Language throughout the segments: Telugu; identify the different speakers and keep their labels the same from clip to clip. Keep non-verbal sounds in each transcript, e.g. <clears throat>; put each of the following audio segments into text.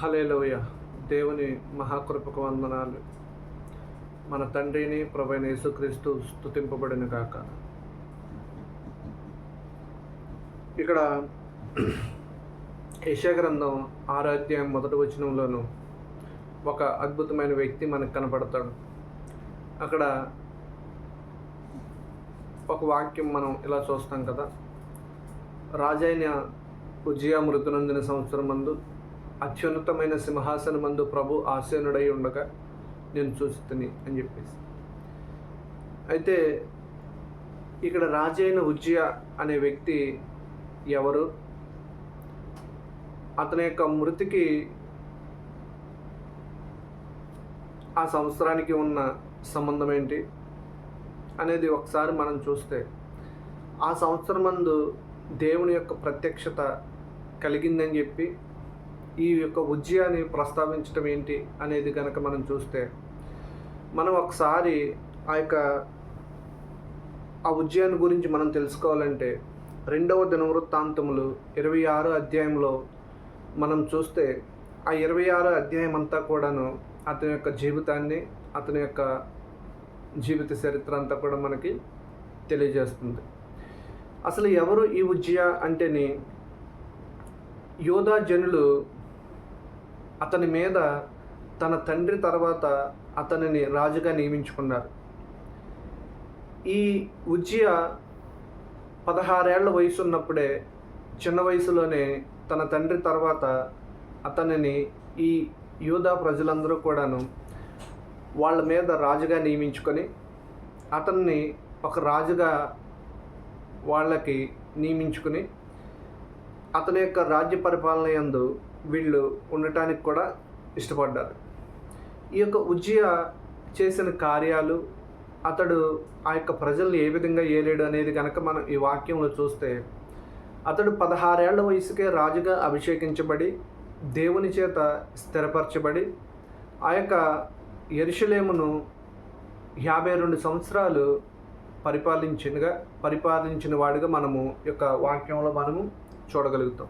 Speaker 1: హలేలోయ దేవుని మహాకృపకు వందనాలు. మన తండ్రిని ప్రభైన యేసుక్రీస్తు స్తుతింపబడిన కాక ఇక్కడ యశాగ్రంథం గ్రంథం మొదటి వచనంలోను ఒక అద్భుతమైన వ్యక్తి మనకు కనపడతాడు. అక్కడ ఒక వాక్యం మనం ఇలా చూస్తాం కదా. రాజైన ఉజ్జయా మృతునందిన సంవత్సరం మందు అత్యున్నతమైన సింహాసనమందు ప్రభు ఆసీనుడై ఉండగా నేను చూస్తుని అని చెప్పేసి. అయితే ఇక్కడ రాజైన ఉజ్జయ అనే వ్యక్తి ఎవరు? అతని యొక్క మృతికి ఆ సంవత్సరానికి ఉన్న సంబంధం ఏంటి అనేది ఒకసారి మనం చూస్తే ఆ సంవత్సరం మందు దేవుని యొక్క ప్రత్యక్షత కలిగిందని చెప్పి ఈ యొక్క ఉజ్జయాన్ని ప్రస్తావించడం ఏంటి అనేది కనుక మనం చూస్తే మనం ఒకసారి ఆ యొక్క ఆ ఉజ్జయాన్ని గురించి మనం తెలుసుకోవాలంటే రెండవ దినవృత్తాంతములు ఇరవై ఆరు అధ్యాయంలో మనం చూస్తే ఆ ఇరవై ఆరు అధ్యాయం అంతా కూడాను అతని యొక్క జీవితాన్ని అతని యొక్క జీవిత చరిత్ర అంతా కూడా మనకి తెలియజేస్తుంది. అసలు ఎవరు ఈ ఉజ్జయ అంటేని యోధా జనులు అతని మీద తన తండ్రి తర్వాత అతనిని రాజుగా నియమించుకున్నారు. ఈ ఉజ్జయ పదహారేళ్ళ వయసు ఉన్నప్పుడే చిన్న వయసులోనే తన తండ్రి తర్వాత అతనిని ఈ యూదా ప్రజలందరూ కూడాను వాళ్ళ మీద రాజుగా నియమించుకొని అతన్ని ఒక రాజుగా వాళ్ళకి నియమించుకుని అతని యొక్క రాజ్య పరిపాలన యందు వీళ్ళు ఉండటానికి కూడా ఇష్టపడ్డారు. ఈ యొక్క ఉజ్జయ చేసిన కార్యాలు అతడు ఆ యొక్క ప్రజల్ని ఏ విధంగా ఏలేడు అనేది కనుక మనం ఈ వాక్యంలో చూస్తే అతడు పదహారేళ్ళ వయసుకే రాజుగా అభిషేకించబడి దేవుని చేత స్థిరపరచబడి ఆ యొక్క ఎరుషులేమును యాభై రెండు సంవత్సరాలు పరిపాలించినగా పరిపాలించిన వాడిగా మనము యొక్క వాక్యంలో మనము చూడగలుగుతాం.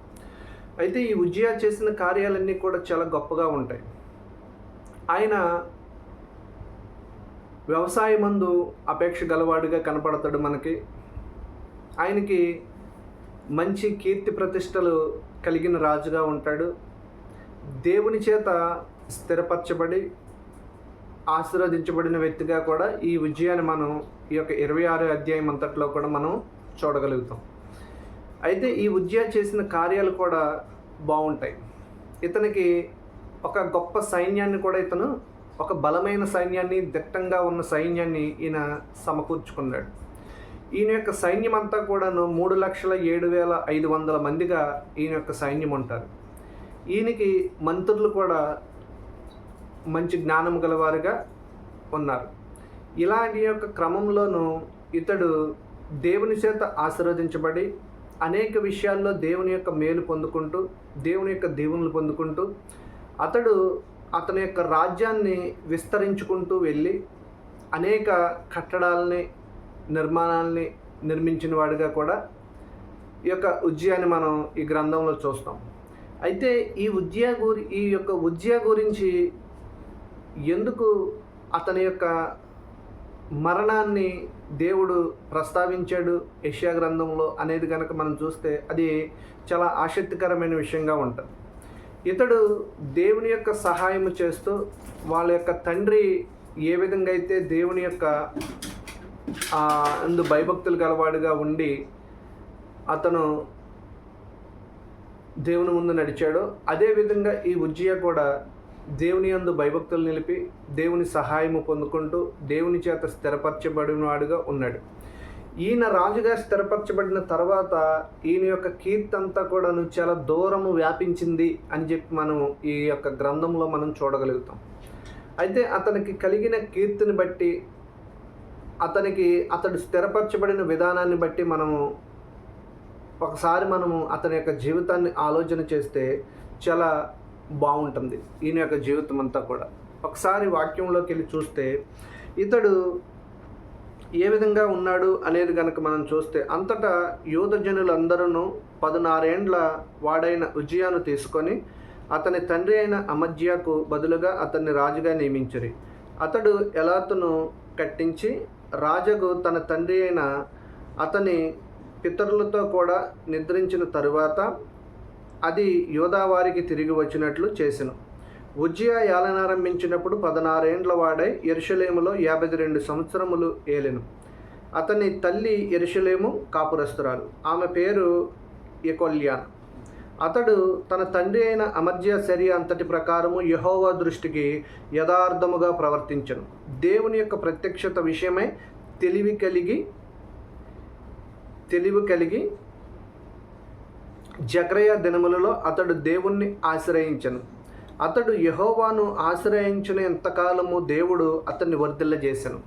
Speaker 1: అయితే ఈ ఉజ్జయ చేసిన కార్యాలన్నీ కూడా చాలా గొప్పగా ఉంటాయి. ఆయన వ్యవసాయమందు అపేక్ష గలవాడిగా కనపడతాడు మనకి. ఆయనకి మంచి కీర్తి ప్రతిష్టలు కలిగిన రాజుగా ఉంటాడు. దేవుని చేత స్థిరపరచబడి ఆశీర్వదించబడిన వ్యక్తిగా కూడా ఈ విజయాన్ని మనం ఈ యొక్క ఇరవై ఆరో అధ్యాయం అంతట్లో కూడా మనం చూడగలుగుతాం. అయితే ఈ ఉజ్జయ చేసిన కార్యాలు కూడా బాగుంటాయి. ఇతనికి ఒక గొప్ప సైన్యాన్ని కూడా ఇతను ఒక బలమైన సైన్యాన్ని దిట్టంగా ఉన్న సైన్యాన్ని ఈయన సమకూర్చుకున్నాడు. ఈయన యొక్క సైన్యం అంతా కూడాను మూడు లక్షల ఏడు వేల ఐదు వందల మందిగా ఈయన యొక్క సైన్యం ఉంటారు. ఈయనకి మంత్రులు కూడా మంచి జ్ఞానం గలవారుగా ఉన్నారు. ఇలాంటి యొక్క క్రమంలోనూ ఇతడు దేవుని చేత ఆశీర్వదించబడి అనేక విషయాల్లో దేవుని యొక్క మేలు పొందుకుంటూ దేవుని యొక్క దేవుని పొందుకుంటూ అతడు అతని యొక్క రాజ్యాన్ని విస్తరించుకుంటూ వెళ్ళి అనేక కట్టడాలని నిర్మాణాలని నిర్మించిన వాడిగా కూడా ఈ యొక్క ఉజ్జయాన్ని మనం ఈ గ్రంథంలో చూస్తాం. అయితే ఈ ఉజ్జయ గురి ఈ యొక్క ఉజ్జయ గురించి ఎందుకు అతని యొక్క మరణాన్ని దేవుడు ప్రస్తావించాడు యష్యా గ్రంథంలో అనేది కనుక మనం చూస్తే అది చాలా ఆసక్తికరమైన విషయంగా ఉంటుంది. ఇతడు దేవుని యొక్క సహాయం చేస్తూ వాళ్ళ యొక్క తండ్రి ఏ విధంగా అయితే దేవుని యొక్క అందు భయభక్తులు గలవాడుగా ఉండి అతను దేవుని ముందు నడిచాడో అదేవిధంగా ఈ ఉజ్జయ కూడా దేవుని అందు భయభక్తులు నిలిపి దేవుని సహాయము పొందుకుంటూ దేవుని చేత స్థిరపరచబడినవాడుగా ఉన్నాడు. ఈయన రాజుగా స్థిరపరచబడిన తర్వాత ఈయన యొక్క కీర్తి అంతా కూడాను చాలా దూరము వ్యాపించింది అని చెప్పి మనం ఈ యొక్క గ్రంథంలో మనం చూడగలుగుతాం. అయితే అతనికి కలిగిన కీర్తిని బట్టి అతనికి అతడు స్థిరపరచబడిన విధానాన్ని బట్టి మనము ఒకసారి మనము అతని యొక్క జీవితాన్ని ఆలోచన చేస్తే చాలా బాగుంటుంది ఈయన యొక్క జీవితం అంతా కూడా. ఒకసారి వాక్యంలోకి వెళ్ళి చూస్తే ఇతడు ఏ విధంగా ఉన్నాడు అనేది కనుక మనం చూస్తే అంతటా యూద జనులందరూ పదునారేండ్ల వాడైన ఉజ్జయాను తీసుకొని అతని తండ్రి అయిన అమజ్యాకు బదులుగా అతన్ని రాజుగా నియమించరు. అతడు ఎలాతును కట్టించి రాజుకు తన తండ్రి అయిన అతని పితరులతో కూడా నిద్రించిన తరువాత అది యోధావారికి తిరిగి వచ్చినట్లు చేసెను. ఉజ్జియా ఏలనారంభించినప్పుడు పదనారేండ్ల వాడై ఎరుషలేములో యాభై రెండు సంవత్సరములు ఏలెను. అతని తల్లి ఎరుషలేము కాపురస్తురాలు. ఆమె పేరు ఎకొల్యాన్ అతడు తన తండ్రి అయిన అమర్జ్య చర్య అంతటి ప్రకారము యహోవా దృష్టికి యథార్థముగా ప్రవర్తించను. దేవుని యొక్క ప్రత్యక్షత విషయమై తెలివి కలిగి తెలివి కలిగి జక్రయ దినములలో అతడు దేవుణ్ణి ఆశ్రయించను. అతడు యహోవాను ఆశ్రయించిన ఎంతకాలము దేవుడు అతన్ని వర్ధిల్లజేశాను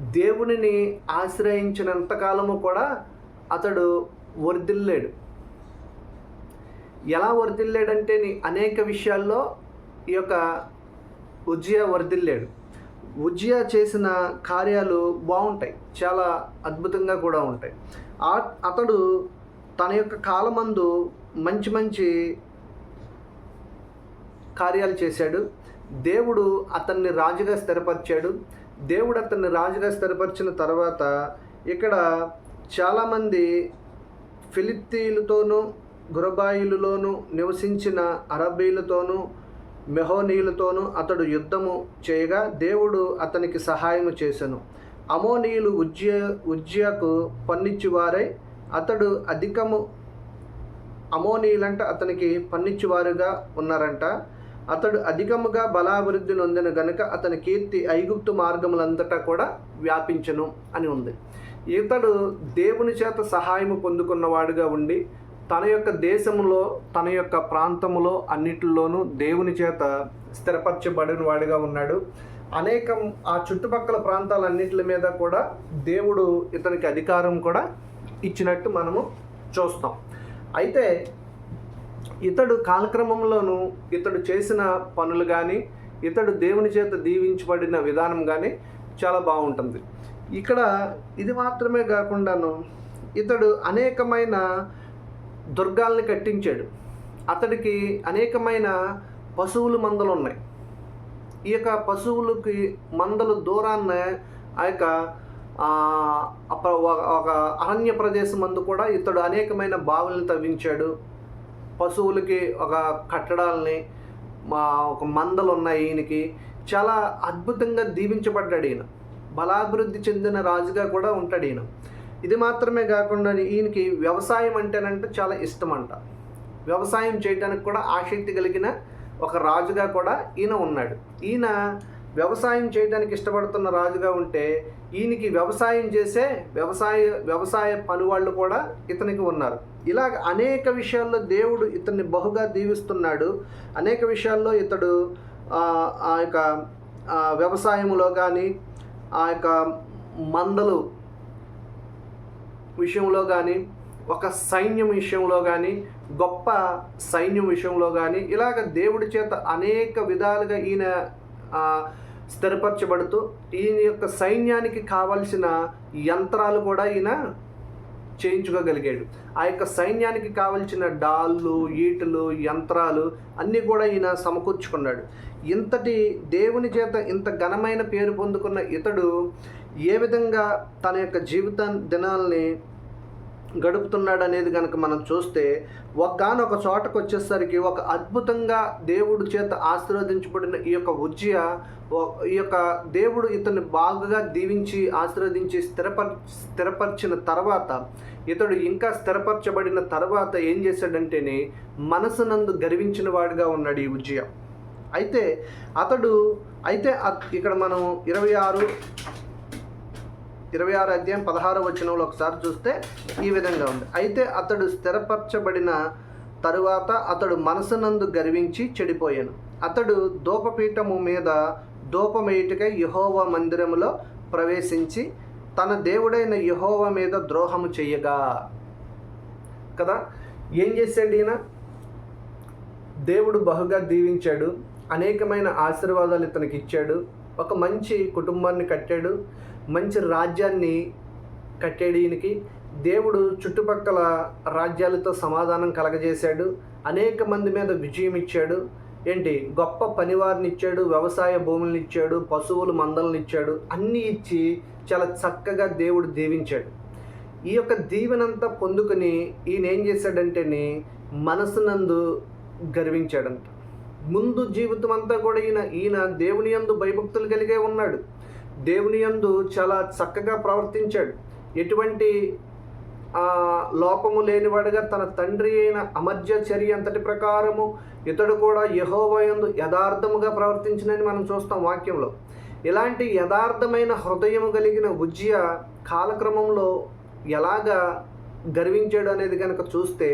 Speaker 1: దేవునిని ఆశ్రయించినంతకాలము కూడా అతడు వర్ధిల్లాడు. ఎలా వర్ధిల్లాడంటే నీ అనేక విషయాల్లో ఈ యొక్క ఉజ్జియా వర్ధిల్లాడు. ఉజ్జియా చేసిన కార్యాలు బాగుంటాయి. చాలా అద్భుతంగా కూడా ఉంటాయి. ఆ అతడు తన యొక్క కాలమందు మంచి మంచి కార్యాలు చేశాడు. దేవుడు అతన్ని రాజుగా స్థిరపరిచాడు. దేవుడు అతన్ని రాజుగా స్థిరపరిచిన తర్వాత ఇక్కడ చాలామంది ఫిలిత్తీయులతోనూ గురబాయిలలోను నివసించిన అరబీలతోనూ మెహోనీయులతోనూ అతడు యుద్ధము చేయగా దేవుడు అతనికి సహాయము చేశాను అమోనీయులు ఉజ్జయ పన్నిచ్చి పన్నిచ్చివారై అతడు అధికము అమోనీయులంట అతనికి పన్నిచ్చివారుగా ఉన్నారంట. అతడు అధికముగా బలాభివృద్ధి నొందిన గనుక అతని కీర్తి ఐగుప్తు మార్గములంతటా కూడా వ్యాపించను అని ఉంది. ఇతడు దేవుని చేత సహాయము పొందుకున్నవాడుగా ఉండి తన యొక్క దేశంలో తన యొక్క ప్రాంతములో అన్నిటిలోనూ దేవుని చేత స్థిరపరచబడిన వాడిగా ఉన్నాడు. అనేకం ఆ చుట్టుపక్కల ప్రాంతాలన్నింటి మీద కూడా దేవుడు ఇతనికి అధికారం కూడా ఇచ్చినట్టు మనము చూస్తాం. అయితే ఇతడు కాలక్రమంలోనూ ఇతడు చేసిన పనులు కానీ ఇతడు దేవుని చేత దీవించబడిన విధానం కానీ చాలా బాగుంటుంది. ఇక్కడ ఇది మాత్రమే కాకుండాను ఇతడు అనేకమైన దుర్గాల్ని కట్టించాడు. అతడికి అనేకమైన పశువులు మందలు ఉన్నాయి ఈ యొక్క పశువులకి మందలు దూరాన్న ఆ యొక్క ఒక- ఒక అరణ్య ప్రదేశం మందు కూడా ఇతడు అనేకమైన బావులను తవ్వించాడు. పశువులకి ఒక కట్టడాలని మా ఒక మందలు ఉన్నాయి ఈయనకి. చాలా అద్భుతంగా దీవించబడ్డాడు ఈయన. బలాభివృద్ధి చెందిన రాజుగా కూడా ఉంటాడు ఈయన. ఇది మాత్రమే కాకుండా ఈయనకి వ్యవసాయం అంటేనంటే చాలా ఇష్టం అంట వ్యవసాయం చేయడానికి కూడా ఆసక్తి కలిగిన ఒక రాజుగా కూడా ఈయన ఉన్నాడు. ఈయన వ్యవసాయం చేయడానికి ఇష్టపడుతున్న రాజుగా ఉంటే ఈయనకి వ్యవసాయం చేసే వ్యవసాయ వ్యవసాయ పనివాళ్ళు కూడా ఇతనికి ఉన్నారు. ఇలా అనేక విషయాల్లో దేవుడు ఇతన్ని బహుగా దీవిస్తున్నాడు. అనేక విషయాల్లో ఇతడు ఆ, యొక్క వ్యవసాయంలో కానీ ఆ యొక్క మందలు విషయంలో కానీ ఒక సైన్యం విషయంలో కానీ గొప్ప సైన్యం విషయంలో కానీ ఇలాగ దేవుడి చేత అనేక విధాలుగా ఈయన స్థిరపరచబడుతూ ఈయన యొక్క సైన్యానికి కావలసిన యంత్రాలు కూడా ఈయన చేయించుకోగలిగాడు. ఆ యొక్క సైన్యానికి కావలసిన డాళ్ళు ఈటలు యంత్రాలు అన్నీ కూడా ఈయన సమకూర్చుకున్నాడు. ఇంతటి దేవుని చేత ఇంత ఘనమైన పేరు పొందుకున్న ఇతడు ఏ విధంగా తన యొక్క జీవిత దినాల్ని గడుపుతున్నాడు అనేది కనుక మనం చూస్తే ఒకనొక చోటకు వచ్చేసరికి ఒక అద్భుతంగా దేవుడు చేత ఆశీర్వదించబడిన ఈ యొక్క ఉజ్జయ ఓ- ఈ యొక్క దేవుడు ఇతన్ని బాగుగా దీవించి ఆశీర్వదించి స్థిరపర్ స్థిరపరిచిన తర్వాత ఇతడు ఇంకా స్థిరపరచబడిన తర్వాత ఏం చేశాడంటేనే మనసునందు గర్వించిన వాడిగా ఉన్నాడు ఈ ఉజ్జయ. అయితే అతడు అయితే ఇక్కడ మనం ఇరవై ఆరు ఇరవై ఆరు అధ్యాయం పదహారు వచనంలో ఒకసారి చూస్తే ఈ విధంగా ఉంది. అయితే అతడు స్థిరపరచబడిన తరువాత అతడు మనసునందు గర్వించి చెడిపోయాను. అతడు ధూపపీఠము మీద ధూపమేయుటికై యహోవ మందిరములో ప్రవేశించి తన దేవుడైన యహోవ మీద ద్రోహము చెయ్యగా కదా? ఏం చేశాడు ఈయన? దేవుడు బహుగా దీవించాడు అనేకమైన ఆశీర్వాదాలు ఇతనికి ఇచ్చాడు ఒక మంచి కుటుంబాన్ని కట్టాడు మంచి రాజ్యాన్ని కట్టాడు దేవుడు చుట్టుపక్కల రాజ్యాలతో సమాధానం కలగజేశాడు. అనేక మంది మీద విజయం ఇచ్చాడు. ఏంటి? గొప్ప పనివారిని ఇచ్చాడు వ్యవసాయ భూములను ఇచ్చాడు పశువులు మందలను ఇచ్చాడు. అన్నీ ఇచ్చి చాలా చక్కగా దేవుడు దీవించాడు. ఈ యొక్క దీవెనంతా పొందుకొని ఈయన ఏం చేశాడంటేనే మనసునందు గర్వించాడంట. ముందు జీవితం అంతా కూడా ఈయన ఈయన దేవుని యందు భయభక్తులు కలిగే ఉన్నాడు. దేవుని యందు చాలా చక్కగా ప్రవర్తించాడు. ఎటువంటి లోపము లేనివాడుగా తన తండ్రి అయిన అమర్జ చర్య అంతటి ప్రకారము ఇతడు కూడా యహోవయందు యథార్థముగా ప్రవర్తించినని మనం చూస్తాం వాక్యంలో. ఇలాంటి యథార్థమైన హృదయము కలిగిన ఉజ్జయ కాలక్రమంలో ఎలాగా గర్వించాడు అనేది కనుక చూస్తే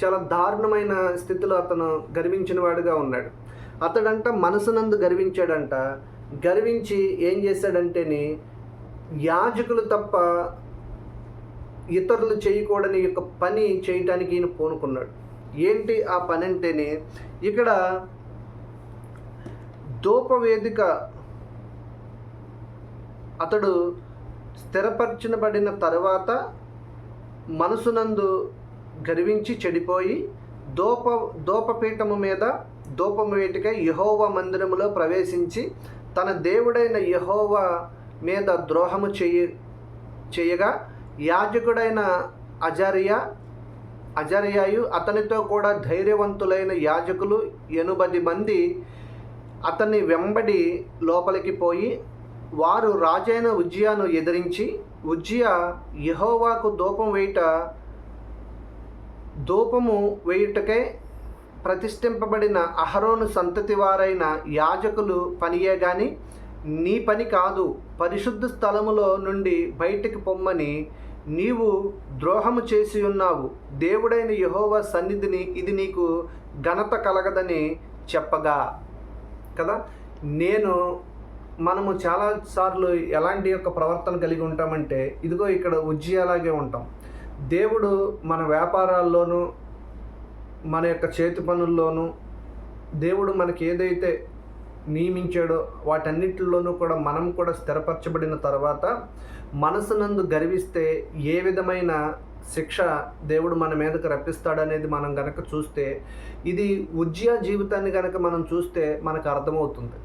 Speaker 1: చాలా దారుణమైన స్థితిలో అతను గర్వించిన వాడుగా ఉన్నాడు. అతడంట మనసునందు గర్వించాడంట గర్వించి ఏం చేశాడంటేని యాజకులు తప్ప ఇతరులు చేయకూడని యొక్క పని చేయటానికి ఈయన పూనుకున్నాడు. ఏంటి ఆ పని అంటేనే ఇక్కడ దూపవేదిక అతడు స్థిరపరచబడిన తర్వాత మనసునందు గర్వించి చెడిపోయి దోప దోపపీఠము మీద దూపం వేటిక యహోవ మందిరములో ప్రవేశించి తన దేవుడైన యహోవ మీద ద్రోహము చేయ చేయగా యాజకుడైన అజర్య అజర్యాయు అతనితో కూడా ధైర్యవంతులైన యాజకులు ఎనుబది మంది అతన్ని వెంబడి లోపలికి పోయి వారు రాజైన ఉజ్జియాను ఎదిరించి ఉజ్జియా యహోవాకు దూపం వేయుట ధూపము వేయుటకే ప్రతిష్ఠింపబడిన అహరోను సంతతి వారైన యాజకులు పనియే గాని నీ పని కాదు పరిశుద్ధ స్థలములో నుండి బయటికి పొమ్మని నీవు ద్రోహము చేసి ఉన్నావు. దేవుడైన యహోవా సన్నిధిని ఇది నీకు ఘనత కలగదని చెప్పగా. కదా? నేను మనము చాలా సార్లు ఎలాంటి యొక్క ప్రవర్తన కలిగి ఉంటామంటే ఇదిగో ఇక్కడ ఉజ్జయలాగే ఉంటాం. దేవుడు మన వ్యాపారాల్లోనూ మన యొక్క చేతి పనుల్లోనూ దేవుడు మనకి ఏదైతే నియమించాడో వాటన్నిటిలోనూ కూడా మనం కూడా స్థిరపరచబడిన తర్వాత మనసునందు గర్విస్తే ఏ విధమైన శిక్ష దేవుడు మన మీదకు రప్పిస్తాడనేది మనం గనక చూస్తే ఇది ఉజ్జయ జీవితాన్ని గనక మనం చూస్తే మనకు అర్థమవుతుంది.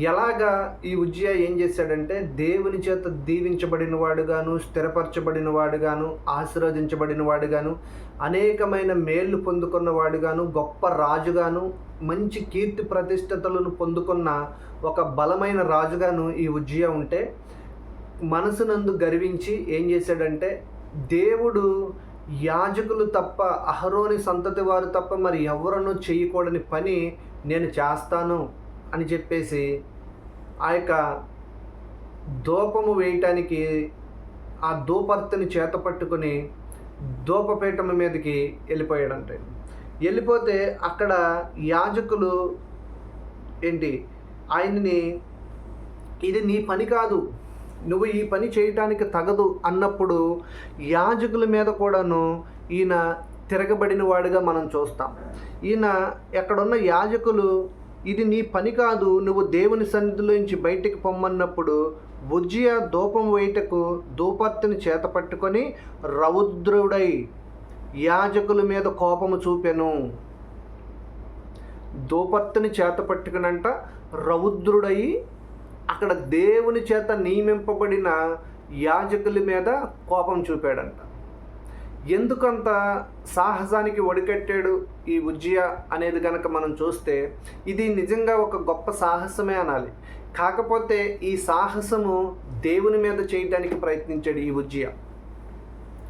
Speaker 1: ఎలాగా ఈ ఉజ్జయ ఏం చేశాడంటే దేవుని చేత దీవించబడిన వాడుగాను స్థిరపరచబడిన వాడుగాను ఆశీర్వదించబడిన వాడుగాను అనేకమైన మేళ్ళు పొందుకున్న వాడుగాను గొప్ప రాజుగాను మంచి కీర్తి ప్రతిష్టతలను పొందుకున్న ఒక బలమైన రాజుగాను ఈ ఉజ్జయ ఉంటే మనసునందు గర్వించి ఏం చేశాడంటే దేవుడు యాజకులు తప్ప అహరోని సంతతి వారు తప్ప మరి ఎవరనూ చేయకూడని పని నేను చేస్తాను. అని చెప్పేసి ఆ యొక్క దూపము వేయటానికి ఆ ధూపర్తిని చేత పట్టుకొని ధూపపీఠం మీదకి వెళ్ళిపోయాడంటే. వెళ్ళిపోతే అక్కడ యాజకులు ఏంటి? ఆయన్ని ఇది నీ పని కాదు. నువ్వు ఈ పని చేయటానికి తగదు అన్నప్పుడు యాజకుల మీద కూడాను ఈయన తిరగబడిన వాడిగా మనం చూస్తాం. ఈయన ఎక్కడున్న యాజకులు ఇది నీ పని కాదు. నువ్వు దేవుని సన్నిధిలోంచి బయటికి పొమ్మన్నప్పుడు ఉజ్జయ ధూపం వేయటకు ధూపత్తిని చేత పట్టుకొని రౌద్రుడై యాజకుల మీద కోపము చూపెను. ధూపత్తిని చేత పట్టుకునంట రౌద్రుడై అక్కడ దేవుని చేత నియమింపబడిన యాజకుల మీద కోపం చూపాడంట. ఎందుకంత సాహసానికి ఒడికట్టాడు ఈ ఉజ్జయ అనేది కనుక మనం చూస్తే ఇది నిజంగా ఒక గొప్ప సాహసమే అనాలి. కాకపోతే ఈ సాహసము దేవుని మీద చేయడానికి ప్రయత్నించాడు ఈ ఉజ్జయ.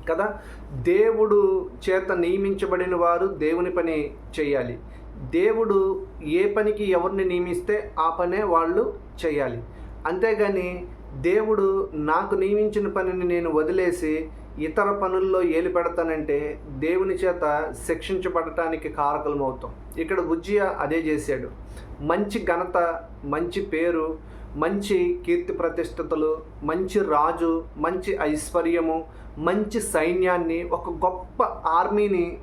Speaker 1: కదా? దేవుడు చేత నియమించబడిన వారు దేవుని పని చేయాలి. దేవుడు ఏ పనికి ఎవరిని నియమిస్తే ఆ పనే వాళ్ళు చేయాలి. అంతేగాని దేవుడు నాకు నియమించిన పనిని నేను వదిలేసి ఇతర పనుల్లో ఏలి పెడతానంటే దేవుని చేత శిక్షించబడటానికి కారకులమవుతాం. ఇక్కడ ఉజ్జయ అదే చేశాడు. మంచి ఘనత మంచి పేరు మంచి కీర్తి ప్రతిష్టతలు మంచి రాజు మంచి ఐశ్వర్యము మంచి సైన్యాన్ని ఒక గొప్ప ఆర్మీని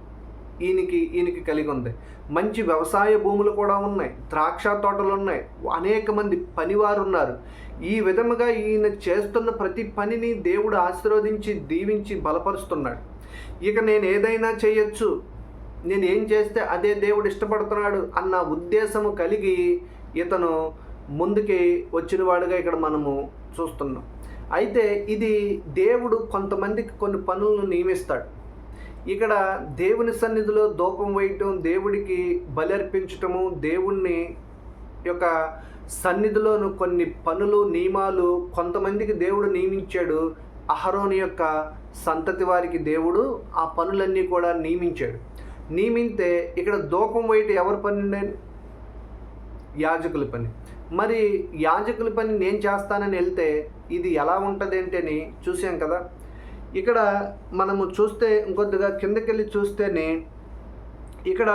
Speaker 1: ఈయనకి ఈయనకి కలిగి ఉంది. మంచి వ్యవసాయ భూములు కూడా ఉన్నాయి. ద్రాక్ష తోటలు ఉన్నాయి. అనేక మంది పనివారు ఉన్నారు ఈ విధముగా ఈయన చేస్తున్న ప్రతి పనిని దేవుడు ఆశీర్వదించి దీవించి బలపరుస్తున్నాడు. ఇక నేను ఏదైనా చేయొచ్చు నేను ఏం చేస్తే అదే దేవుడు ఇష్టపడుతున్నాడు అన్న ఉద్దేశము కలిగి ఇతను ముందుకి వచ్చిన వాడుగా ఇక్కడ మనము చూస్తున్నాం. అయితే ఇది దేవుడు కొంతమందికి కొన్ని పనులను నియమిస్తాడు. ఇక్కడ దేవుని సన్నిధిలో దూపం వేయటం దేవుడికి బలి అర్పించటము దేవుణ్ణి యొక్క సన్నిధిలోను కొన్ని పనులు నియమాలు కొంతమందికి దేవుడు నియమించాడు. అహరోని యొక్క సంతతి వారికి దేవుడు ఆ పనులన్నీ కూడా నియమించాడు. నియమితే ఇక్కడ దూపం వేయటం ఎవరి పని యాజకుల పని. మరి యాజకుల పని నేను చేస్తానని వెళ్తే ఇది ఎలా ఉంటుంది ఏంటని చూసాం కదా. ఇక్కడ మనము చూస్తే ఇంకొద్దిగా కిందకెళ్ళి చూస్తేనే ఇక్కడ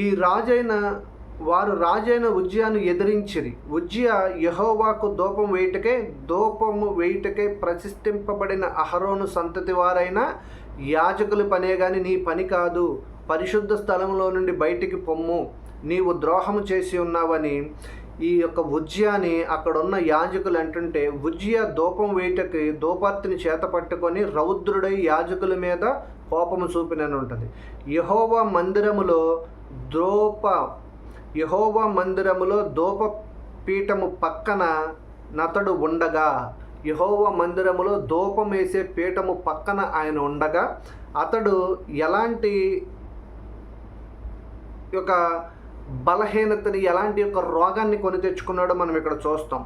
Speaker 1: ఈ రాజైన వారు రాజైన ఉజ్జయాను ఎదిరించిరి. ఉజ్జయ యహోవాకు దూపం వేయుటకే దూపము వేయుటకే ప్రతిష్ఠింపబడిన అహరోను సంతతి వారైన యాజకుల పనే కానీ నీ పని కాదు. పరిశుద్ధ స్థలంలో నుండి బయటికి పొమ్ము. నీవు ద్రోహము చేసి ఉన్నావని ఈ యొక్క ఉజ్యాని అక్కడ ఉన్న యాజకులు అంటుంటే ఉజ్య దూపం వేయటకి దూపార్తిని చేత పట్టుకొని రౌద్రుడై యాజకుల మీద కోపము చూపినని ఉంటుంది యహోవా మందిరములో ద్రోప యహోవా మందిరములో దూప పీఠము పక్కన నతడు ఉండగా యహోవా మందిరములో దూపం వేసే పీఠము పక్కన ఆయన ఉండగా అతడు ఎలాంటి యొక్క బలహీనతని ఎలాంటి యొక్క రోగాన్ని కొని తెచ్చుకున్నాడో మనం ఇక్కడ చూస్తాం.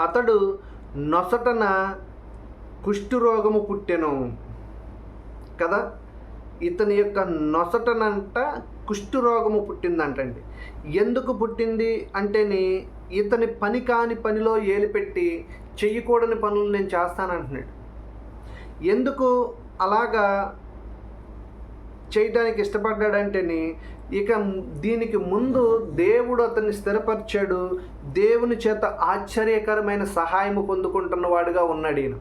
Speaker 1: అతడు నొసటన కుష్ఠరోగము పుట్టెను. కదా? ఇతని యొక్క నొసటనంట కుష్ఠరోగము పుట్టిందంటండి. ఎందుకు పుట్టింది అంటేని ఇతని పని కాని పనిలో ఏలిపెట్టి చెయ్యకూడని పనులు నేను చేస్తానంటున్నాడు. ఎందుకు అలాగా చేయడానికి ఇష్టపడ్డాడంటేని ఇక దీనికి ముందు దేవుడు అతన్ని స్థిరపరిచాడు. దేవుని చేత ఆశ్చర్యకరమైన సహాయము పొందుకుంటున్న వాడుగా ఉన్నాడు ఈయన.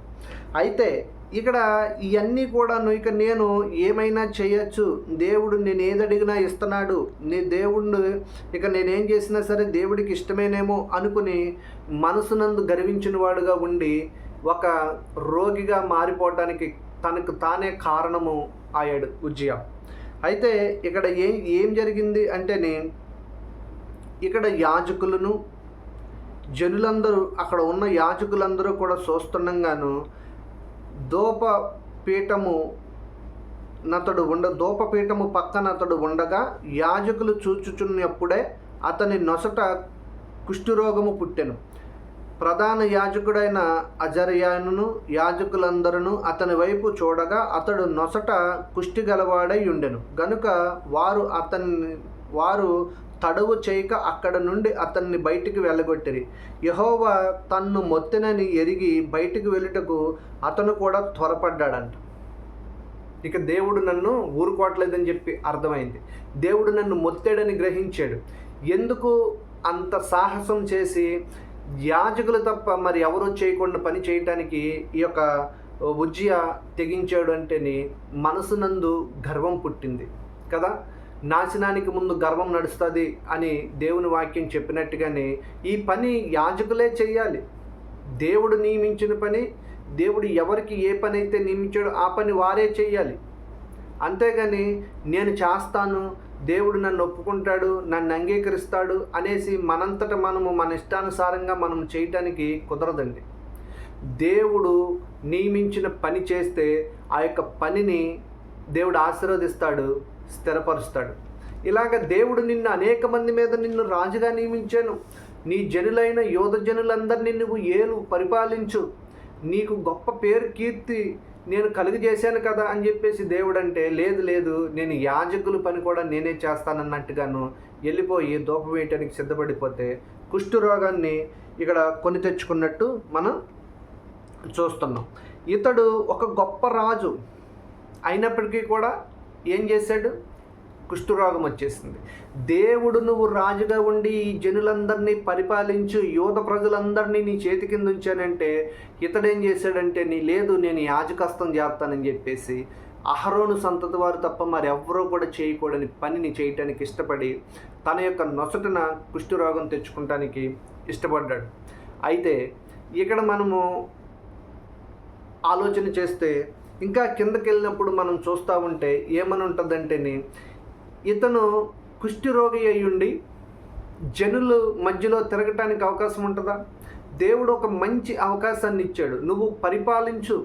Speaker 1: అయితే ఇక్కడ ఇవన్నీ కూడాను ఇక నేను ఏమైనా చేయొచ్చు? దేవుడు నేను ఏది అడిగినా ఇస్తున్నాడు. నీ దేవుడు ఇక నేనేం చేసినా సరే దేవుడికి ఇష్టమేనేమో అనుకుని మనసునందు గర్వించిన వాడుగా ఉండి ఒక రోగిగా మారిపోవడానికి తనకు తానే కారణము అయ్యాడు ఉజ్జయం. అయితే ఇక్కడ ఏం ఏం జరిగింది అంటేనే ఇక్కడ యాజకులను జనులందరూ అక్కడ ఉన్న యాజకులందరూ కూడా చూస్తుండగాను దోప పీఠము నతడు ఉండ దోపపీఠము పక్కన అతడు ఉండగా యాజకులు చూచుచున్నప్పుడే అతని నొసట కుష్ఠరోగము పుట్టెను. ప్రధాన యాజకుడైన అజర్యానును యాజకులందరూ అతని వైపు చూడగా అతడు నొసట కుష్టి గలవాడై ఉండెను. గనుక వారు అతన్ని వారు తడవు చేయక అక్కడ నుండి అతన్ని బయటికి వెళ్ళగొట్టిరి. యహోవా తన్ను మొత్తినని ఎరిగి బయటికి వెళ్ళుటకు అతను కూడా త్వరపడ్డాడంట. ఇక దేవుడు నన్ను ఊరుకోవట్లేదని చెప్పి అర్థమైంది. దేవుడు నన్ను మొత్తాడని గ్రహించాడు. ఎందుకు అంత సాహసం చేసి యాజకులు తప్ప మరి ఎవరూ చేయకుండా పని చేయటానికి ఈ యొక్క ఉజ్జయ తెగించాడు అంటేని మనసునందు గర్వం పుట్టింది. కదా? నాశనానికి ముందు గర్వం నడుస్తుంది అని దేవుని వాక్యం చెప్పినట్టుగానే ఈ పని యాజకులే చేయాలి దేవుడు నియమించిన పని దేవుడు ఎవరికి ఏ పని అయితే నియమించాడో ఆ పని వారే చేయాలి అంతేగాని నేను చేస్తాను దేవుడు నన్ను ఒప్పుకుంటాడు నన్ను అంగీకరిస్తాడు అనేసి మనంతట మనము మన ఇష్టానుసారంగా మనం చేయటానికి కుదరదండి. దేవుడు నియమించిన పని చేస్తే ఆ యొక్క పనిని దేవుడు ఆశీర్వదిస్తాడు స్థిరపరుస్తాడు. ఇలాగ దేవుడు నిన్ను అనేక మంది మీద నిన్ను రాజుగా నియమించాను. నీ జనులైన యోధ జనులందరినీ నువ్వు ఏలు పరిపాలించు. నీకు గొప్ప పేరు కీర్తి నేను కలుగజేశాను కదా అని చెప్పేసి దేవుడు అంటే లేదు లేదు నేను యాజకుల పని కూడా నేనే చేస్తానన్నట్టుగాను వెళ్ళిపోయి దూపం వేయటానికి సిద్ధపడిపోతే కుష్ఠరోగాన్ని ఇక్కడ కొని తెచ్చుకున్నట్టు మనం చూస్తున్నాం. ఇతడు ఒక గొప్ప రాజు అయినప్పటికీ కూడా ఏం చేశాడు? కుష్ఠరోగం వచ్చేసింది. దేవుడు నువ్వు రాజుగా ఉండి ఈ జనులందరినీ పరిపాలించు యువత ప్రజలందరినీ నీ చేతి కింద ఉంచానంటే ఇతడేం చేశాడంటే నీ లేదు నేను యాజకస్తం చేస్తానని చెప్పేసి అహరోను సంతతి వారు తప్ప మరి ఎవ్వరూ కూడా చేయకూడని పనిని చేయటానికి ఇష్టపడి తన యొక్క నొసటన కుష్ఠరోగం తెచ్చుకుంటానికి ఇష్టపడ్డాడు. అయితే ఇక్కడ మనము ఆలోచన చేస్తే ఇంకా కిందకి వెళ్ళినప్పుడు మనం చూస్తూ ఉంటే ఏమని ఉంటుందంటేనే ఇతను కుష్ఠరోగి అయ్యుండి జనులు మధ్యలో తిరగటానికి అవకాశం ఉంటుందా? దేవుడు ఒక మంచి అవకాశాన్ని ఇచ్చాడు. నువ్వు పరిపాలించు.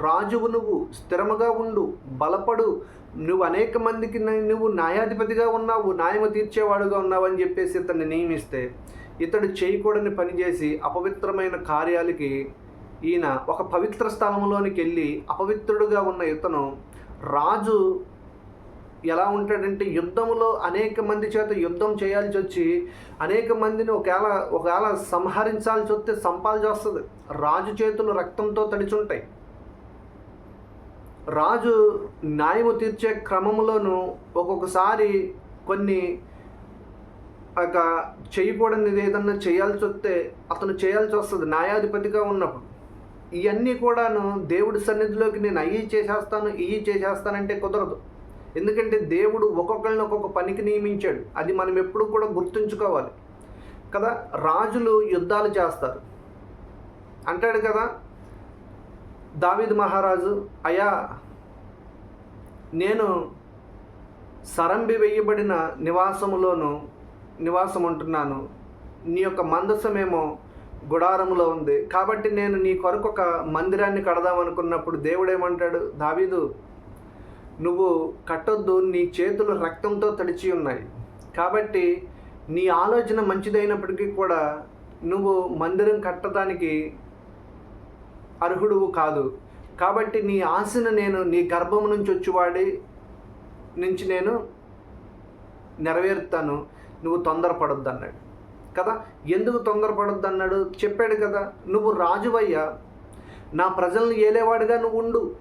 Speaker 1: రాజువు నువ్వు. స్థిరముగా ఉండు. బలపడు. నువ్వు అనేక మందికి నువ్వు న్యాయాధిపతిగా ఉన్నావు. న్యాయము తీర్చేవాడుగా ఉన్నావు అని చెప్పేసి ఇతన్ని నియమిస్తే ఇతడు చేయకూడని పనిచేసి అపవిత్రమైన కార్యాలకి ఈయన ఒక పవిత్ర స్థలంలోనికి వెళ్ళి అపవిత్రుడుగా ఉన్న ఇతను రాజు ఎలా ఉంటాడంటే యుద్ధంలో అనేక మంది చేత యుద్ధం చేయాల్సి వచ్చి అనేక మందిని ఒకవేళ ఒకవేళ సంహరించాల్సి వస్తే సంపాల్సి వస్తుంది రాజు చేతులు రక్తంతో తడిచుంటాయి రాజు న్యాయము తీర్చే క్రమంలోనూ ఒక్కొక్కసారి కొన్ని ఒక చేయకూడనిది ఏదన్నా చేయాల్సి వస్తే అతను చేయాల్సి వస్తుంది న్యాయాధిపతిగా ఉన్నప్పుడు. ఇవన్నీ కూడాను దేవుడి సన్నిధిలోకి నేను అయ్యి చేసేస్తాను ఇవి చేసేస్తానంటే కుదరదు. ఎందుకంటే దేవుడు ఒక్కొక్కరిని ఒక్కొక్క పనికి నియమించాడు. అది మనం ఎప్పుడు కూడా గుర్తుంచుకోవాలి. కదా రాజులు యుద్ధాలు చేస్తారు. అంటాడు కదా దావీద్ మహారాజు అయా నేను సరంబి వేయబడిన నివాసములోను నివాసం ఉంటున్నాను నీ యొక్క మందసమేమో గుడారములో ఉంది. కాబట్టి నేను నీ కొరకు ఒక మందిరాన్ని కడదాం అనుకున్నప్పుడు దేవుడు ఏమంటాడు దావీదు నువ్వు కట్టొద్దు నీ చేతులు రక్తంతో తడిచి ఉన్నాయి. కాబట్టి నీ ఆలోచన మంచిదైనప్పటికీ కూడా నువ్వు మందిరం కట్టడానికి అర్హుడువు కాదు. కాబట్టి నీ ఆశను నేను నీ గర్భం నుంచి వచ్చివాడి నుంచి నేను నెరవేరుతాను. నువ్వు తొందరపడొద్దు అన్నాడు కదా? ఎందుకు తొందరపడొద్దు అన్నాడు చెప్పాడు కదా. నువ్వు రాజువయ్యా. నా ప్రజలను ఏలేవాడిగా నువ్వు ఉండు.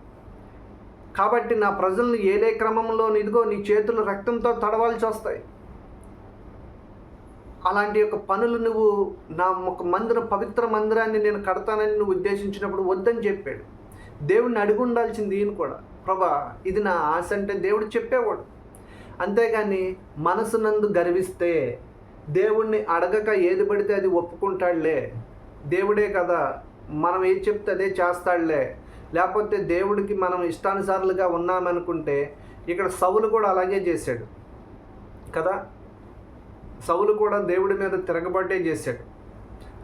Speaker 1: కాబట్టి నా ప్రజలను ఏలే క్రమంలో నిదిగో నీ చేతులు రక్తంతో తడవాల్సి వస్తాయి. అలాంటి యొక్క పనులు నువ్వు నా ఒక మందిరం పవిత్ర మందిరాన్ని నేను కడతానని నువ్వు ఉద్దేశించినప్పుడు వద్దని చెప్పాడు. దేవుడిని అడిగి ఉండాల్సింది ఈయన కూడా. ప్రభా ఇది నా ఆశ అంటే దేవుడు చెప్పేవాడు. అంతేగాని మనసునందు గర్విస్తే దేవుణ్ణి అడగక ఏది పడితే అది ఒప్పుకుంటాడులే. దేవుడే కదా మనం ఏది చెప్తే అదే చేస్తాడులే. లేకపోతే దేవుడికి మనం ఇష్టానుసారులుగా ఉన్నామనుకుంటే ఇక్కడ సవులు కూడా అలాగే చేశాడు. కదా? సవులు కూడా దేవుడి మీద తిరగబట్టే చేశాడు.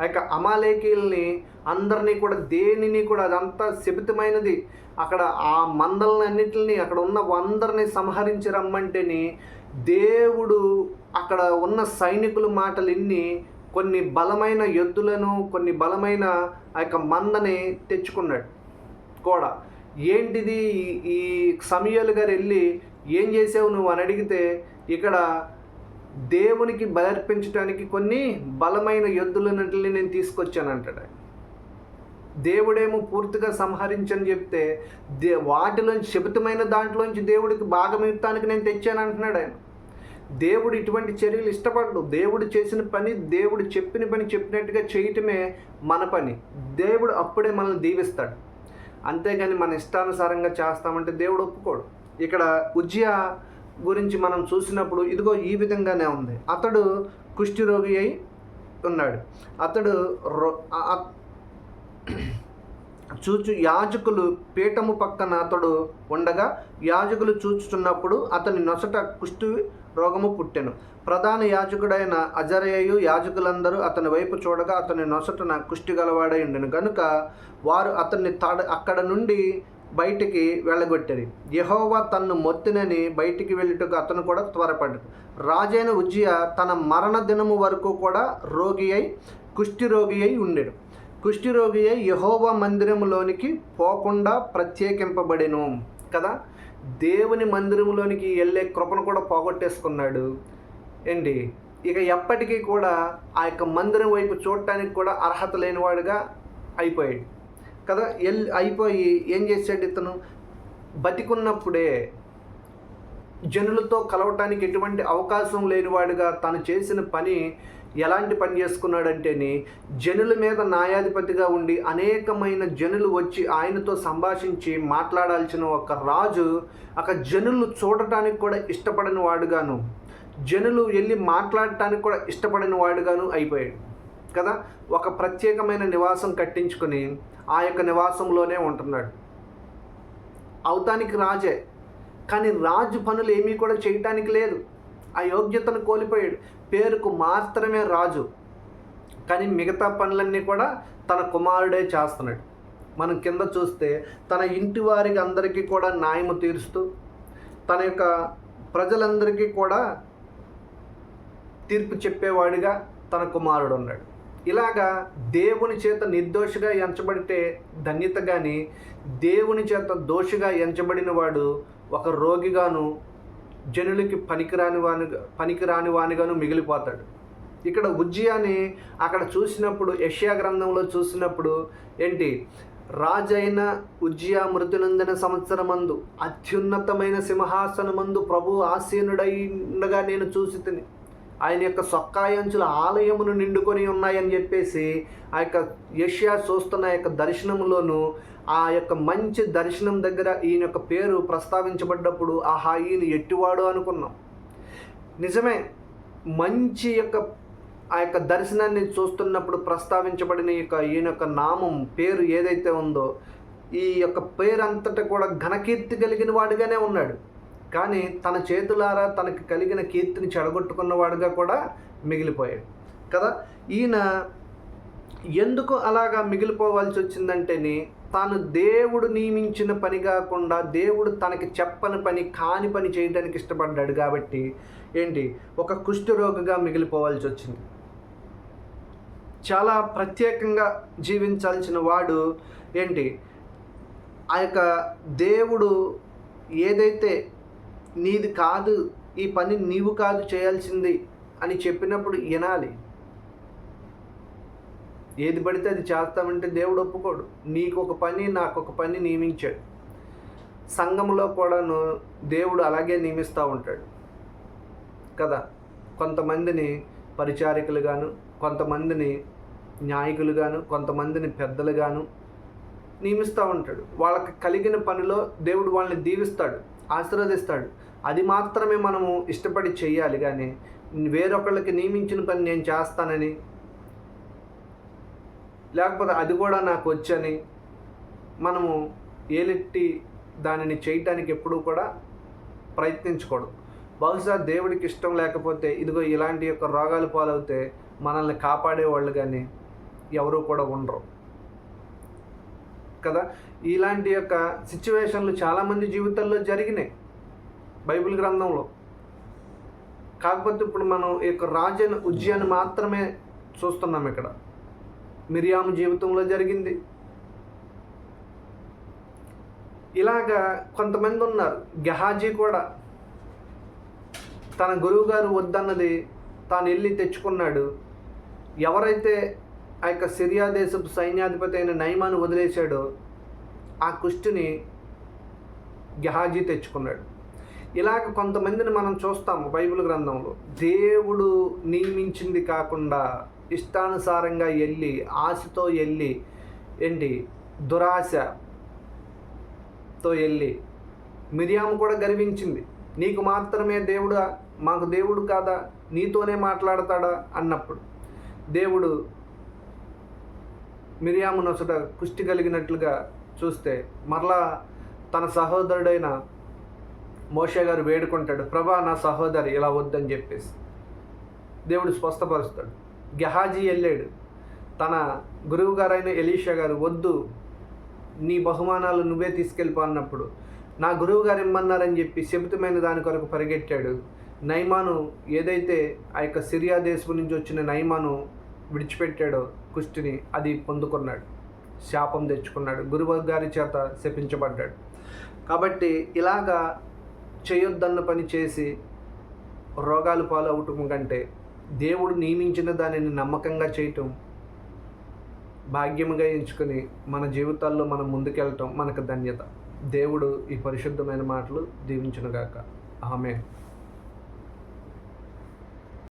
Speaker 1: ఆ యొక్క అమాలేకీల్ని అందరినీ కూడా దేనిని కూడా అదంతా శపితమైనది. అక్కడ ఆ మందలన్నిటిని అక్కడ ఉన్న అందరినీ సంహరించి రమ్మంటేని దేవుడు అక్కడ ఉన్న సైనికుల మాటలు ఇన్ని కొన్ని బలమైన ఎద్దులను కొన్ని బలమైన ఆ యొక్క మందని తెచ్చుకున్నాడు. కూడా. ఏంటిది? ఈ- సమయాలు గారు వెళ్ళి ఏం చేసావు నువ్వు అని అడిగితే ఇక్కడ దేవునికి బలర్పించడానికి కొన్ని బలమైన యుద్ధులన్నింటినీ నేను తీసుకొచ్చాను అంటాడు దేవుడేమో పూర్తిగా సంహరించని చెప్తే దే వాటిలోంచి శపితమైన దాంట్లోంచి దేవుడికి భాగమిత్తానికి నేను తెచ్చాను అంటున్నాడు ఆయన. దేవుడు ఇటువంటి చర్యలు ఇష్టపడడు. దేవుడు చేసిన పని దేవుడు చెప్పిన పని చెప్పినట్టుగా చేయటమే మన పని. దేవుడు అప్పుడే మనల్ని దీవిస్తాడు. అంతేగాని మన ఇష్టానుసారంగా చేస్తామంటే దేవుడు ఒప్పుకోడు. ఇక్కడ ఉజ్జయ గురించి మనం చూసినప్పుడు ఇదిగో ఈ విధంగానే ఉంది. అతడు కుష్ఠిరోగి అయి ఉన్నాడు. అతడు రో <clears throat> చూచు యాజకులు పీఠము పక్కన అతడు ఉండగా యాజకులు చూచుచున్నప్పుడు అతని నొసట కుష్టి రోగము పుట్టెను. ప్రధాన యాజకుడైన అజరయ్యు యాజకులందరూ అతని వైపు చూడగా అతని నొసటన కుష్టి గలవాడై ఉండెను. గనుక వారు అతన్ని తడ అక్కడ నుండి బయటికి వెళ్ళగొట్టేది యహోవా తన్ను మొత్తినని బయటికి వెళ్ళుటకు అతను కూడా త్వరపడ్డాడు. రాజైన ఉజ్జియ తన మరణ దినము వరకు కూడా రోగి అయి కుష్టి రోగి అయి కుష్టి రోగి అయి యహోవా మందిరములోనికి పోకుండా ప్రత్యేకింపబడెను. కదా? దేవుని మందిరంలోనికి వెళ్ళే కృపను కూడా పోగొట్టేసుకున్నాడు ఏంటి? ఇక ఎప్పటికీ కూడా ఆ యొక్క మందిరం వైపు చూడటానికి కూడా అర్హత లేనివాడుగా అయిపోయాడు. కదా ఎల్ అయిపోయి ఏం చేశాడు ఇతను? బతికున్నప్పుడే జనులతో కలవటానికి ఎటువంటి అవకాశం లేనివాడుగా తను చేసిన పని ఎలాంటి పని చేసుకున్నాడంటేని జనుల మీద న్యాయాధిపతిగా ఉండి అనేకమైన జనులు వచ్చి ఆయనతో సంభాషించి మాట్లాడాల్సిన ఒక రాజు ఒక జనులు చూడటానికి కూడా ఇష్టపడని వాడుగాను. జనులు వెళ్ళి మాట్లాడటానికి కూడా ఇష్టపడిన వాడుగాను అయిపోయాడు. కదా? ఒక ప్రత్యేకమైన నివాసం కట్టించుకొని ఆ యొక్క నివాసంలోనే ఉంటున్నాడు. అవతానికి రాజే. కానీ రాజు పనులు ఏమీ కూడా చేయటానికి లేదు. ఆ యోగ్యతను కోల్పోయాడు. పేరుకు మాత్రమే రాజు. కానీ మిగతా పనులన్నీ కూడా తన కుమారుడే చేస్తున్నాడు. మనం కింద చూస్తే తన ఇంటి వారికి అందరికీ కూడా న్యాయము తీరుస్తూ తన యొక్క ప్రజలందరికీ కూడా తీర్పు చెప్పేవాడిగా తన కుమారుడు ఉన్నాడు ఇలాగా దేవుని చేత నిర్దోషిగా ఎంచబడితే ధన్యత కానీ దేవుని చేత దోషిగా ఎంచబడిన వాడు ఒక రోగిగాను జనులకి పనికిరాని వాని పనికిరాని వానిగాను మిగిలిపోతాడు. ఇక్కడ ఉజ్జయాని అక్కడ చూసినప్పుడు యష్యా గ్రంథంలో చూసినప్పుడు ఏంటి? రాజైన ఉజ్జియా మృతునందిన సంవత్సరమందు అత్యున్నతమైన సింహాసనమందు ప్రభు ఆసీనుడై ఉండగా నేను చూసి తిని ఆయన యొక్క సొక్కాయంచుల ఆలయమును నిండుకొని ఉన్నాయని చెప్పేసి ఆ యొక్క యష్యా చూస్తున్న యొక్క దర్శనంలోనూ ఆ యొక్క మంచి దర్శనం దగ్గర ఈయన యొక్క పేరు ప్రస్తావించబడ్డప్పుడు ఆహా ఈయన ఎట్టివాడు అనుకున్నాం. నిజమే మంచి యొక్క ఆ యొక్క దర్శనాన్ని చూస్తున్నప్పుడు ప్రస్తావించబడిన యొక్క ఈయన యొక్క నామం పేరు ఏదైతే ఉందో ఈ యొక్క పేరు అంతటా కూడా ఘనకీర్తి కలిగిన వాడిగానే ఉన్నాడు. కానీ తన చేతులారా తనకు కలిగిన కీర్తిని చెడగొట్టుకున్నవాడుగా కూడా మిగిలిపోయాడు. కదా? ఈయన ఎందుకు అలాగా మిగిలిపోవాల్సి వచ్చిందంటేని తాను దేవుడు నియమించిన పని కాకుండా దేవుడు తనకి చెప్పని పని కాని పని చేయడానికి ఇష్టపడ్డాడు కాబట్టి ఏంటి? ఒక కుష్ఠరోగిగా మిగిలిపోవాల్సి వచ్చింది. చాలా ప్రత్యేకంగా జీవించాల్సిన వాడు ఏంటి? ఆ యొక్క దేవుడు ఏదైతే నీది కాదు ఈ పని నీవు కాదు చేయాల్సింది అని చెప్పినప్పుడు వినాలి. ఏది పడితే అది చేస్తామంటే దేవుడు ఒప్పుకోడు. నీకు ఒక పని నాకు ఒక పని నియమించాడు. సంఘంలో కూడాను దేవుడు అలాగే నియమిస్తూ ఉంటాడు. కదా? కొంతమందిని పరిచారికులుగాను కొంతమందిని న్యాయకులుగాను కొంతమందిని పెద్దలుగాను నియమిస్తూ ఉంటాడు. వాళ్ళకి కలిగిన పనిలో దేవుడు వాళ్ళని దీవిస్తాడు ఆశీర్వదిస్తాడు. అది మాత్రమే మనము ఇష్టపడి చేయాలి కానీ వేరొకళ్ళకి నియమించిన పని నేను చేస్తానని లేకపోతే అది కూడా నాకు వచ్చని మనము ఏలెట్టి దానిని చేయటానికి ఎప్పుడూ కూడా ప్రయత్నించకూడదు. బహుశా దేవుడికి ఇష్టం లేకపోతే ఇదిగో ఇలాంటి యొక్క రోగాలు పాలవుతే మనల్ని కాపాడేవాళ్ళు కానీ ఎవరు కూడా ఉండరు. కదా? ఇలాంటి యొక్క సిచ్యువేషన్లు చాలామంది జీవితాల్లో జరిగినాయి. బైబిల్ గ్రంథంలో. కాకపోతే ఇప్పుడు మనం ఈ యొక్క రాజన్ ఉజ్జయాన్ని మాత్రమే చూస్తున్నాం ఇక్కడ. మిరియాము జీవితంలో జరిగింది. ఇలాగా కొంతమంది ఉన్నారు. గెహాజీ కూడా. తన గురువుగారు వద్దన్నది తాను వెళ్ళి తెచ్చుకున్నాడు. ఎవరైతే ఆ యొక్క సిరియా దేశపు సైన్యాధిపతి అయిన నయమాను వదిలేశాడో ఆ కుష్టిని గెహాజీ తెచ్చుకున్నాడు. ఇలాగ కొంతమందిని మనం చూస్తాము బైబిల్ గ్రంథంలో. దేవుడు నియమించింది కాకుండా ఇష్టానుసారంగా వెళ్ళి ఆశతో వెళ్ళి ఏంటి? దురాశతో వెళ్ళి మిరియాము కూడా గర్వించింది. నీకు మాత్రమే దేవుడా? మాకు దేవుడు కాదా? నీతోనే మాట్లాడతాడా? అన్నప్పుడు దేవుడు మిరియాము నొసట కుష్టి కలిగినట్లుగా చూస్తే మరలా తన సహోదరుడైన మోషే గారు వేడుకుంటాడు ప్రభా నా సహోదరి ఇలా వద్దని చెప్పేసి. దేవుడు స్పష్టపరుస్తాడు గెహాజీ వెళ్ళాడు. తన గురువు గారైన ఎలీషా గారు వద్దు నీ బహుమానాలు నువ్వే తీసుకెళ్ళిపో అన్నప్పుడు నా గురువు గారు ఇమ్మన్నారని చెప్పి శబితమైన దాని కొరకు పరిగెట్టాడు. నైమాను ఏదైతే ఆ యొక్క సిరియా దేశం నుంచి వచ్చిన నైమాను విడిచిపెట్టాడో కుష్టిని అది పొందుకున్నాడు. శాపం తెచ్చుకున్నాడు. గురువు గారి చేత శపించబడ్డాడు. కాబట్టి ఇలాగా చేయొద్దన్న పని చేసి రోగాలు పాలవటం కంటే దేవుడు నియమించిన దానిని నమ్మకంగా చేయటం భాగ్యముగా ఎంచుకొని మన జీవితాల్లో మనం ముందుకెళ్ళటం మనకు ధన్యత. దేవుడు ఈ పరిశుద్ధమైన మాటలు దీవించునుగాక. ఆమె